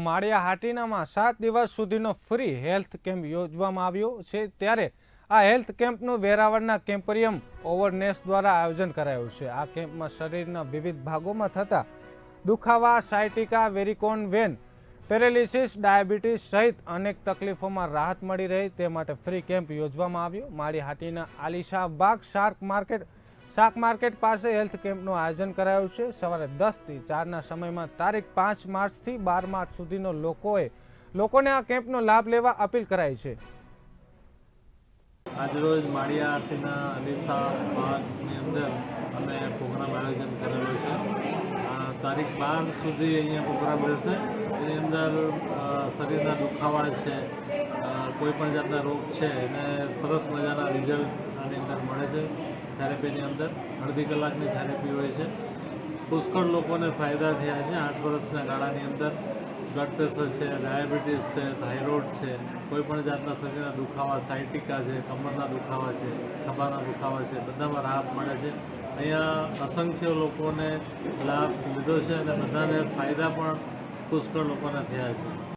માળિયા હાટીનામાં સાત દિવસ સુધીનો ફ્રી હેલ્થ કેમ્પ યોજવામાં આવ્યો છે, ત્યારે આ હેલ્થ કેમ્પનું વેરાવળના કેમ્પરિયમ ઓવરનેસ દ્વારા આયોજન કરાયું છે. આ કેમ્પમાં શરીરના વિવિધ ભાગોમાં થતા દુખાવા, sciatica, varicose vein, paralysis, diabetes સહિત અનેક તકલીફોમાં રાહત મળી રહે તે માટે ફ્રી કેમ્પ યોજવામાં આવ્યો. માળી હાટીના આલિશા બાગ શાર્ક માર્કેટ શાક માર્કેટ પાસે હેલ્થ કેમ્પનું આયોજન કરાયું છે. સવારે દસથી ચારના સમયમાં તારીખ પાંચ માર્ચથી બાર માર્ચ સુધીનો લોકોએ, લોકોને આ કેમ્પનો લાભ લેવા અપીલ કરાઈ છે. આજરોજ માળિયા આરતીના અલીસા બાગની અંદર અમે પ્રોગ્રામ આયોજન કરેલો છે. તારીખ બાર સુધી અહીંયા પ્રોગ્રામ રહેશે. એની અંદર શરીરના દુખાવા છે કોઈ પણ જાતના રોગ છે, એને સરસ મજાના રિઝલ્ટ આની અંદર મળે છે. થેરેપીની અંદર, અડધી કલાકની થેરેપી હોય છે. પુષ્કળ લોકોને ફાયદા થયા છે. આઠ વર્ષના ગાળાની અંદર બ્લડ પ્રેશર છે ડાયાબિટીસ છે થાઇરોઇડ છે કોઈપણ જાતના શરીરના દુખાવા સાયટિકા છે, કમરના દુખાવા છે, ખભાના દુખાવા છે, બધામાં રાહત મળે છે. અહીંયા અસંખ્ય લોકોને લાભ લીધો છે અને બધાને ફાયદા પણ પુષ્કળ લોકોને થયા છે.